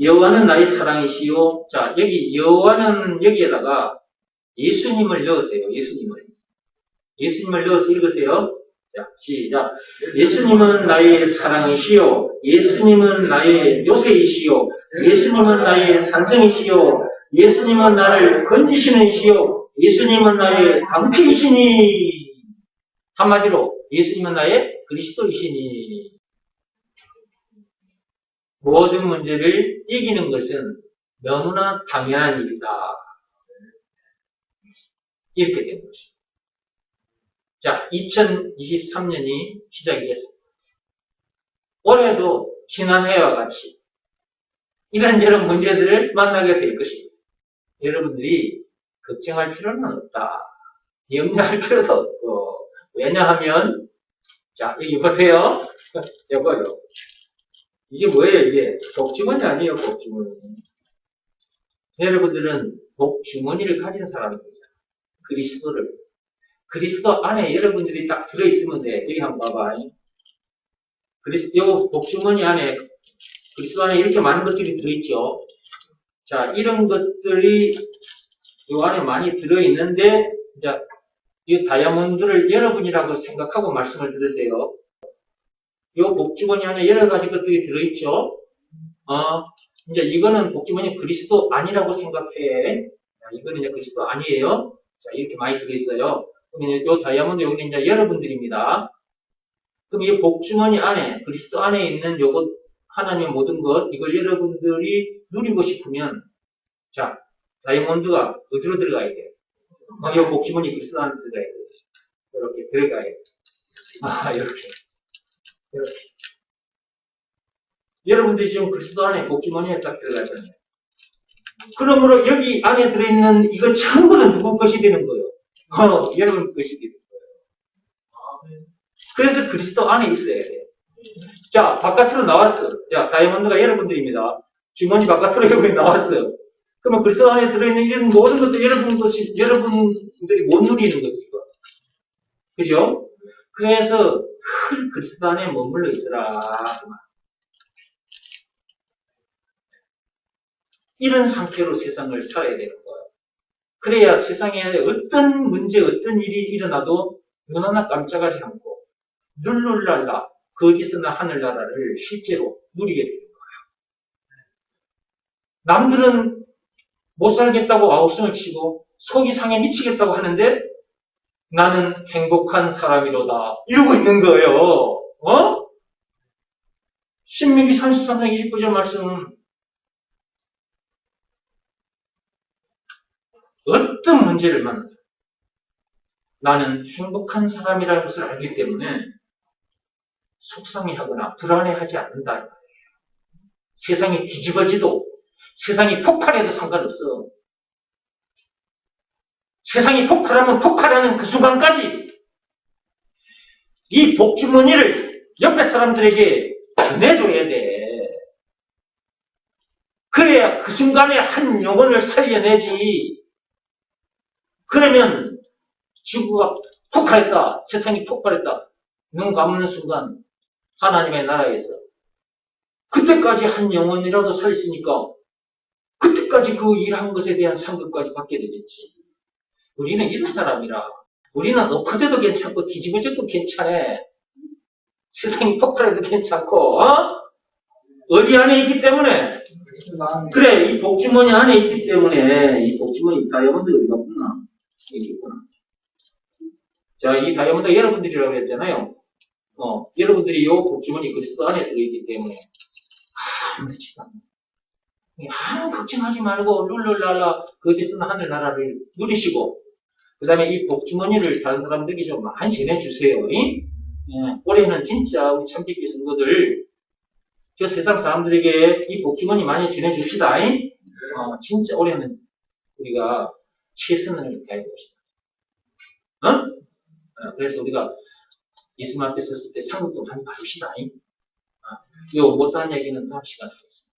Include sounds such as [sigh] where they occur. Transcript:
여호와는 나의 사랑이시요. 자, 여기 여호와는 여기에다가 예수님을 넣으세요. 예수님을. 예수님을 넣어서 읽으세요. 자, 시작. 예수님은 나의 사랑이시요. 예수님은 나의 요새이시요. 예수님은 나의 산성이시요. 예수님은 나를 건지시는 이시요. 예수님은 나의 방패이시니. 한마디로 예수님은 나의 그리스도이시니. 모든 문제를 이기는 것은 너무나 당연한 일이다. 이렇게 된 것입니다. 자, 2023년이 시작이 됐습니다. 올해도 지난해와 같이 이런저런 문제들을 만나게 될 것입니다. 여러분들이 걱정할 필요는 없다. 염려할 필요도 없고, 왜냐하면, 자, 여기 보세요. [laughs] 여거요. 이게 뭐예요, 이게? 복주머니 아니에요, 복주머니. 여러분들은 복주머니를 가진 사람들이잖아요. 그리스도를. 그리스도 안에 여러분들이 딱 들어있으면 돼. 여기 한번 봐봐. 그리스, 요 복주머니 안에, 그리스도 안에 이렇게 많은 것들이 들어있죠. 자, 이런 것들이 요 안에 많이 들어있는데, 이제, 이 다이아몬드를 여러분이라고 생각하고 말씀을 들으세요. 요 복주머니 안에 여러 가지 것들이 들어있죠. 어, 이제 이거는 복주머니 그리스도 아니라고 생각해. 자, 이거는 이제 그리스도 아니에요. 자, 이렇게 많이 들어있어요. 그럼 이제 요 다이아몬드 여기는 이제 여러분들입니다. 그럼 이 복주머니 안에, 그리스도 안에 있는 요것, 하나님의 모든 것, 이걸 여러분들이 누리고 싶으면, 자, 다이아몬드가 어디로 들어가야 돼요? 어, 요 복주머니 그리스도 안에 들어가야 돼요. 이렇게 들어가야 돼요. 아, 이렇게. 이렇게. 여러분들이 지금 그리스도 안에 복주머니에 딱 들어가잖아요. 그러므로 여기 안에 들어있는 이거 전부는 누구 것이 되는 거예요? 어, 여러분 것이 되는 거예요. 그래서 그리스도 안에 있어야 돼요. 자, 바깥으로 나왔어. 자, 다이아몬드가 여러분들입니다. 주머니 바깥으로 여기 나왔어요. 그러면 그리스도 안에 들어있는 이런 모든 것도 여러분 것이, 여러분들이 못 누리는 거죠. 그죠? 그래서 늘 그리스도 안에 머물러 있으라. 이런 상태로 세상을 살아야 되는 거예요. 그래야 세상에 어떤 문제, 어떤 일이 일어나도 눈 하나 깜짝하지 않고 룰룰랄라 그 어디서나 하늘나라를 실제로 누리게 되는 거예요. 남들은 못 살겠다고 아우성을 치고 속이 상해 미치겠다고 하는데 나는 행복한 사람이로다 이러고 있는 거예요. 어? 신명기 33장 29절 말씀 어떤 문제를 만나도 나는 행복한 사람이라는 것을 알기 때문에 속상해하거나 불안해하지 않는다. 세상이 뒤집어지도 세상이 폭발해도 상관없어. 세상이 폭발하면 폭발하는 그 순간까지 이 복주머니를 옆에 사람들에게 전해줘야 돼. 그래야 그 순간에 한 영혼을 살려내지. 그러면 지구가 폭발했다. 세상이 폭발했다. 눈 감는 순간 하나님의 나라에서 그때까지 한 영혼이라도 살있으니까 그때까지 그 일한 것에 대한 상급까지 받게 되겠지. 우리는 이런 사람이라. 우리는 엎어져도 괜찮고 뒤집어져도 괜찮아. 세상이 폭발해도 괜찮고 어? 어디 안에 있기 때문에 그래 이 복주머니 안에 있기 때문에 이 복주머니 다이아몬드 어디가 없나? 여기 있구나. 자, 이 다이아몬드 여러분들이라고 했잖아요. 어, 여러분들이 요 복주머니 그리스도 안에 들어있기 때문에 아무렇지도 않아. 아무 걱정하지 말고 그 어디서나 하늘나라를 누리시고 그 다음에 이 복주머니를 다른 사람들에게 좀 많이 전해주세요. 이? 예, 올해는 진짜 우리 참빛기 성도들 저 세상 사람들에게 이 복주머니 많이 전해줍시다. 이? 어, 진짜 올해는 우리가 최선을 다해 봅시다. 어? 어, 그래서 우리가 예수님 앞에 섰을 때 상급도 많이 받읍시다. 이? 못한 얘기는 다음 시간에 하겠습니다.